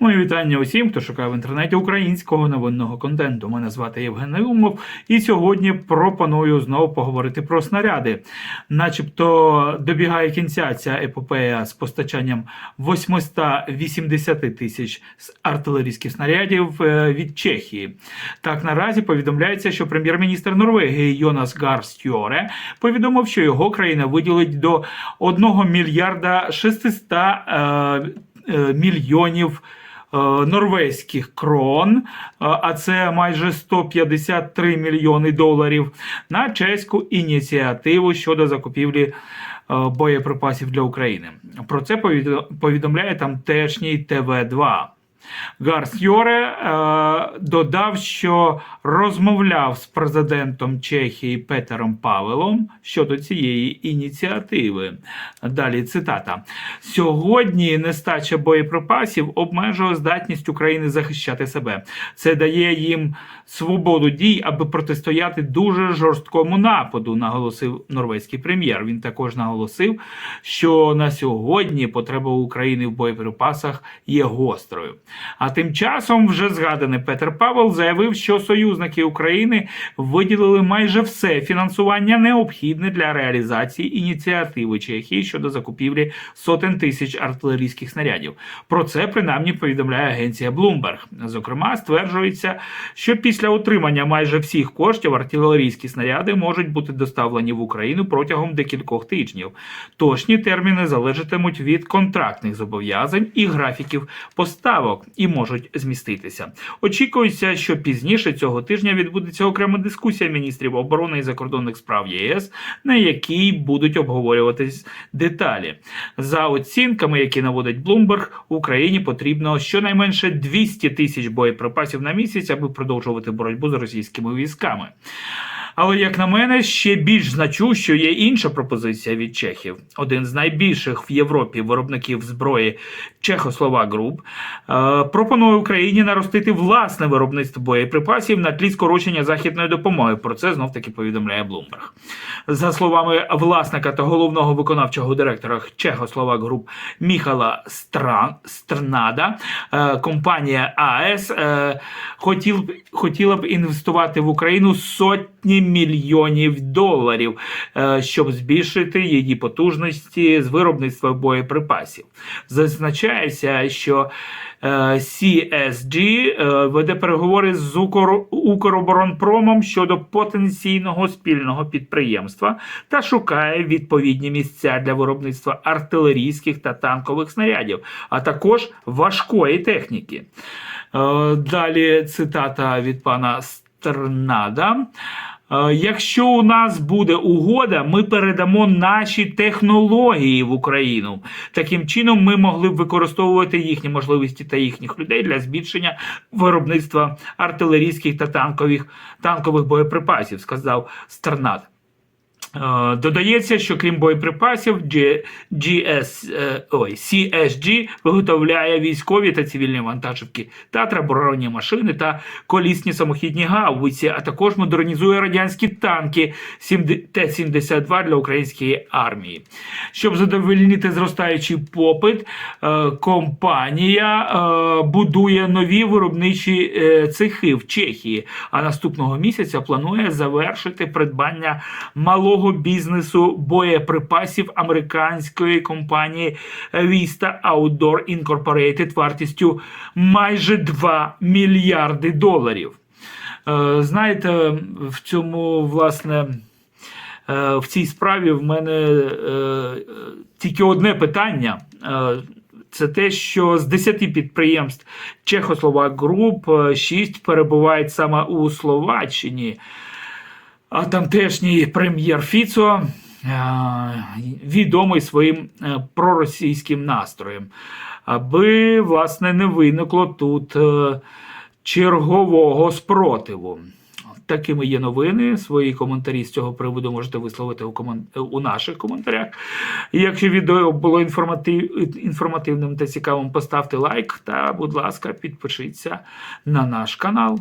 Мої вітання усім, хто шукає в інтернеті українського новинного контенту. Мене звати Євген Наумов, і сьогодні пропоную знову поговорити про снаряди. Начебто добігає кінця ця епопея з постачанням 880 тисяч артилерійських снарядів е, від Чехії. Так наразі повідомляється, що прем'єр-міністр Норвегії Йонас Гар Стьоре повідомив, що його країна виділить до 1 мільярда 600 е, е, мільйонів норвезьких крон, е, а це майже 153 мільйони доларів, на чеську ініціативу щодо закупівлі. е, Боєприпасів для України. Про це повідо- повідомляє тамтешній ТВ2. Гарс Йоре е, додав, що розмовляв з президентом Чехії Петером Павелом щодо цієї ініціативи. Далі цитата: сьогодні нестача боєприпасів обмежує здатність України захищати себе. Це дає їм свободу дій, аби протистояти дуже жорсткому нападу, наголосив норвезький прем'єр. Він також наголосив, що на сьогодні потреба України в боєприпасах є гострою. А тим часом вже згаданий Петер Павел заявив, що союзники України виділили майже все фінансування необхідне для реалізації ініціативи Чехії щодо закупівлі сотень тисяч артилерійських снарядів. Про це принаймні повідомляє агенція Bloomberg. Зокрема, стверджується, що після отримання майже всіх коштів артилерійські снаряди можуть бути доставлені в Україну протягом декількох тижнів. Точні терміни залежатимуть від контрактних зобов'язань і графіків поставок і можуть зміститися. Очікується, що пізніше цього тижня відбудеться окрема дискусія міністрів оборони і закордонних справ ЄС, на якій будуть обговорюватись деталі. За оцінками, які наводить Bloomberg, Україні потрібно щонайменше 200 тисяч боєприпасів на місяць, аби продовжувати боротьбу з російськими військами. Але як на мене, ще більш значущо є інша пропозиція від чехів. Один з найбільших в Європі виробників зброї Чехословак Груп е, пропонує Україні наростити власне виробництво боєприпасів на тлі скорочення західної допомоги. Про це знов таки повідомляє Bloomberg. За словами власника та головного виконавчого директора Чехословак Груп Міхала Стран, Стрнада, е, компанія АЕС е, хотіла б інвестувати в Україну сотні мільйонів доларів, е, щоб збільшити її потужності з виробництва боєприпасів. Зазначається, що е, CSG е, веде переговори з Укр... Укроборонпромом щодо потенційного спільного підприємства та шукає відповідні місця для виробництва артилерійських та танкових снарядів, а також важкої техніки. Далі цитата від пана Стернада. Е, Якщо у нас буде угода, ми передамо наші технології в Україну. Таким чином, ми могли б використовувати їхні можливості та їхніх людей для збільшення виробництва артилерійських та танкових, танкових боєприпасів, сказав Стернад. Е, Додається, що крім боєприпасів, GS, е, ой, CSG виготовляє військові та цивільні вантажівки, Татра, броньовані машини та колісні самохідні гаубиці, а також модернізує радянські танки 70 Т-72 для української армії. Щоб задовольнити зростаючий попит, е, компанія будує нові виробничі цехи в Чехії, а наступного місяця планує завершити придбання малого бізнесу боєприпасів американської компанії Vista Outdoor Incorporated вартістю майже 2 мільярди доларів. Е, Знаєте, в цьому власне. Е, В цій справі в мене е, тільки одне питання. Це те, що з 10 підприємств Чехословак Груп 6 перебувають саме у Словаччині. А тамтешній прем'єр Фіцо е, відомий своїм е, проросійським настроєм, аби власне не виникло тут е, чергового спротиву. Такими є новини. Свої коментарі з цього приводу можете висловити у, комен... у наших коментарях. Якщо відео було інформатив... інформативним та цікавим, поставте лайк та, будь ласка, підпишіться на наш канал.